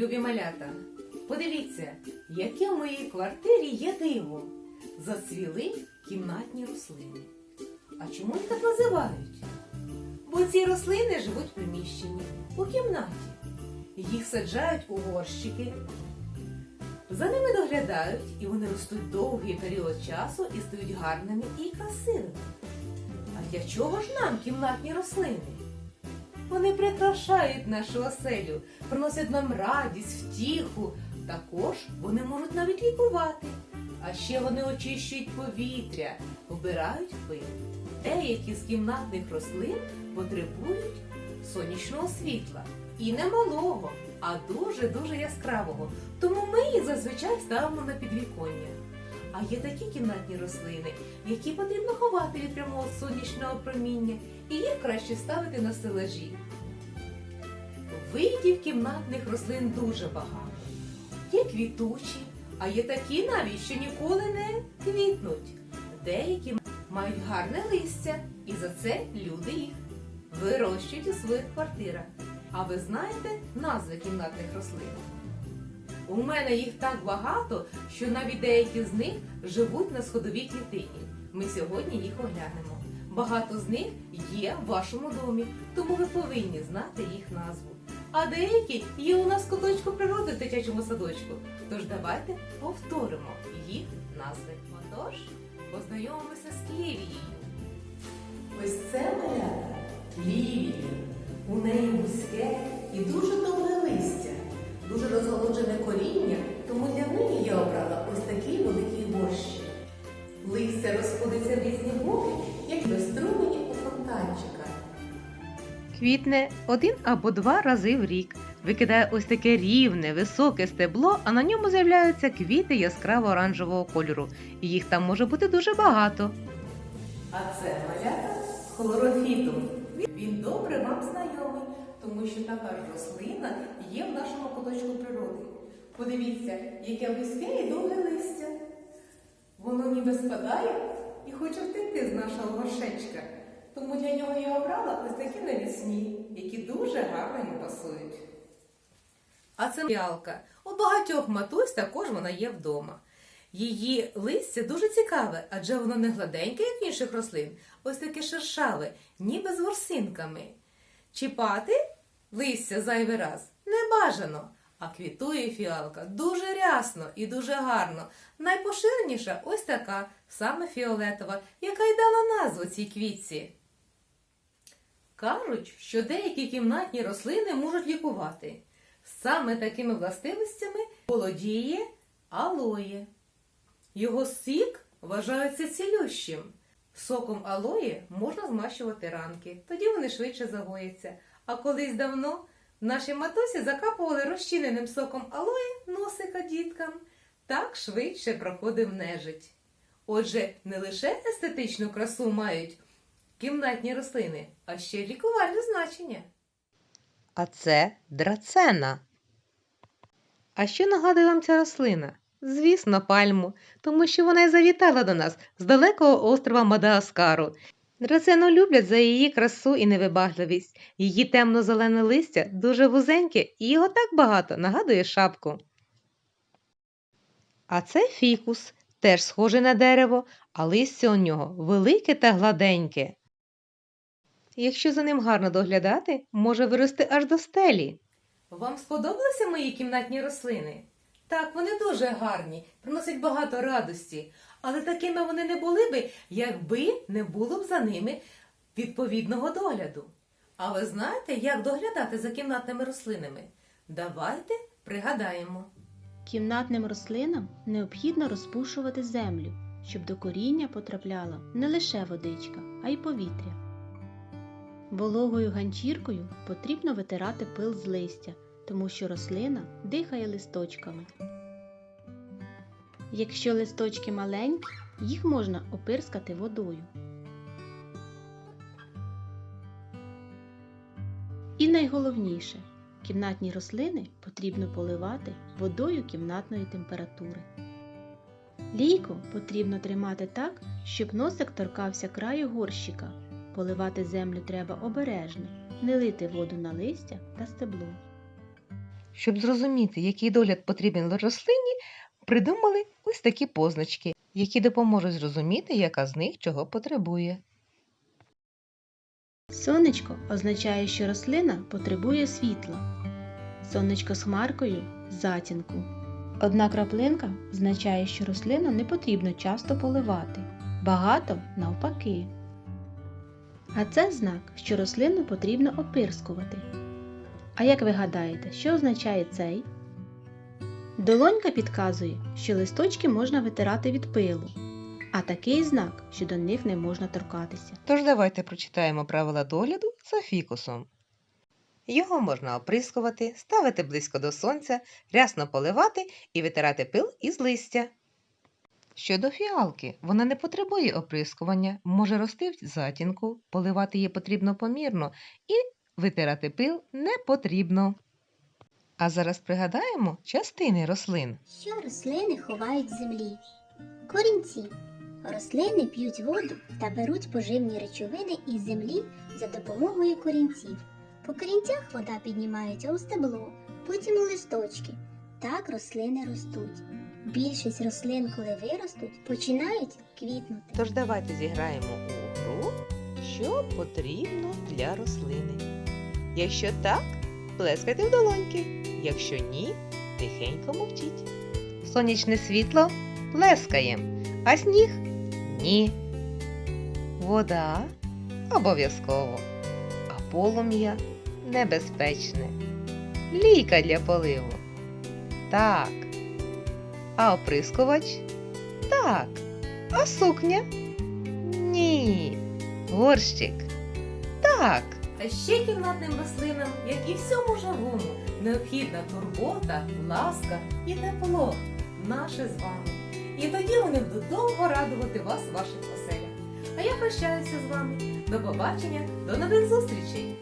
Любі малята, подивіться, яке в моїй квартирі є диво. Зацвіли кімнатні рослини. А чому їх так називають? Бо ці рослини живуть в приміщенні, у кімнаті. Їх саджають у горщики. За ними доглядають, і вони ростуть довгий період часу і стають гарними і красивими. А для чого ж нам кімнатні рослини? Вони прикрашають нашу оселю, приносять нам радість, втіху. Також вони можуть навіть лікувати. А ще вони очищують повітря, вбирають пил. Деякі з кімнатних рослин потребують сонячного світла. І не малого, а дуже-дуже яскравого. Тому ми їх зазвичай ставимо на підвіконня. А є такі кімнатні рослини, які потрібно ховати від прямого сонячного проміння, і їх краще ставити на стелажі. Видів кімнатних рослин дуже багато. Є квітучі, а є такі навіть, що ніколи не квітнуть. Деякі мають гарне листя, і за це люди їх вирощують у своїх квартирах. А ви знаєте назви кімнатних рослин? У мене їх так багато, що навіть деякі з них живуть на сходовій клітині. Ми сьогодні їх оглянемо. Багато з них є в вашому домі, тому ви повинні знати їх назву. А деякі є у нас куточку природи в дитячому садочку. Тож давайте повторимо їх назви. Отож, познайомимося з лілією. Ось це малята лілія. У неї вузьке і дуже довге розходиться в різні боки, як до струмені у фонтанчика. Квітне один або два рази в рік. Викидає ось таке рівне, високе стебло, а на ньому з'являються квіти яскраво оранжевого кольору. І їх там може бути дуже багато. А це малята хлорофітум. Він добре вам знайомий, тому що така рослина є в нашому куточку природи. Подивіться, яке вузьке і довге листя. Воно ніби спадає і хоче втекти з нашого горшечка. Тому для нього я обрала ось такі навісні, які дуже гарно йому пасують. А це фіалка. У багатьох матусь також вона є вдома. Її листя дуже цікаве, адже воно не гладеньке, як інших рослин, ось таке шершаве, ніби з ворсинками. Чіпати листя зайвий раз не бажано, а квітує фіалка дуже рясно і дуже гарно. Найпоширеніша ось така, саме фіолетова, яка й дала назву цій квітці. Кажуть, що деякі кімнатні рослини можуть лікувати. Саме такими властивостями володіє алоє. Його сік вважається цілющим. Соком алої можна змащувати ранки, тоді вони швидше загояться. А колись давно наші матусі закапували розчиненим соком алої носика діткам. Так швидше проходив нежить. Отже, не лише естетичну красу мають кімнатні рослини, а ще лікувальне значення. А це драцена. А що нагадує вам ця рослина? Звісно, пальму, тому що вона й завітала до нас з далекого острова Мадагаскару. Драцену люблять за її красу і невибагливість. Її темно-зелене листя дуже вузеньке і його так багато нагадує шапку. А це фікус, теж схожий на дерево, а листя у нього велике та гладеньке. Якщо за ним гарно доглядати, може вирости аж до стелі. Вам сподобалися мої кімнатні рослини? Так, вони дуже гарні, приносять багато радості, але такими вони не були би, якби не було б за ними відповідного догляду. А ви знаєте, як доглядати за кімнатними рослинами? Давайте пригадаємо. Кімнатним рослинам необхідно розпушувати землю, щоб до коріння потрапляла не лише водичка, а й повітря. Вологою ганчіркою потрібно витирати пил з листя, тому що рослина дихає листочками. Якщо листочки маленькі, їх можна опирскати водою. І найголовніше, кімнатні рослини потрібно поливати водою кімнатної температури. Лійку потрібно тримати так, щоб носик торкався краю горщика. Поливати землю треба обережно, не лити воду на листя та стебло. Щоб зрозуміти, який догляд потрібен рослині, придумали ось такі позначки, які допоможуть зрозуміти, яка з них чого потребує. Сонечко означає, що рослина потребує світла. Сонечко з хмаркою затінку. Одна краплинка означає, що рослину не потрібно часто поливати, багато навпаки. А це знак, що рослину потрібно опирскувати. А як ви гадаєте, що означає цей? Долонька підказує, що листочки можна витирати від пилу, а такий знак, що до них не можна торкатися. Тож давайте прочитаємо правила догляду за фікусом. Його можна оприскувати, ставити близько до сонця, рясно поливати і витирати пил із листя. Щодо фіалки, вона не потребує оприскування, може рости в затінку, поливати її потрібно помірно і витирати пил не потрібно. А зараз пригадаємо частини рослин. Що рослини ховають в землі? Корінці. Рослини п'ють воду та беруть поживні речовини із землі за допомогою корінців. По корінцях вода піднімається у стебло, потім у листочки. Так рослини ростуть. Більшість рослин, коли виростуть, починають квітнути. Тож давайте зіграємо у гру, що потрібно для рослини. Якщо так, плескайте в долоньки. Якщо ні, тихенько мовчіть. Сонячне світло плескаєм, а сніг ні. Вода обов'язково, а полум'я небезпечне. Лійка для поливу. Так. А оприскувач? Так. А сукня? Ні. Горщик? Так. А ще кімнатним рослинам, як і всьому живому, необхідна турбота, ласка і тепло наше з вами. І тоді вони будуть довго радувати вас ваших оселях. А я прощаюся з вами. До побачення, до нових зустрічей!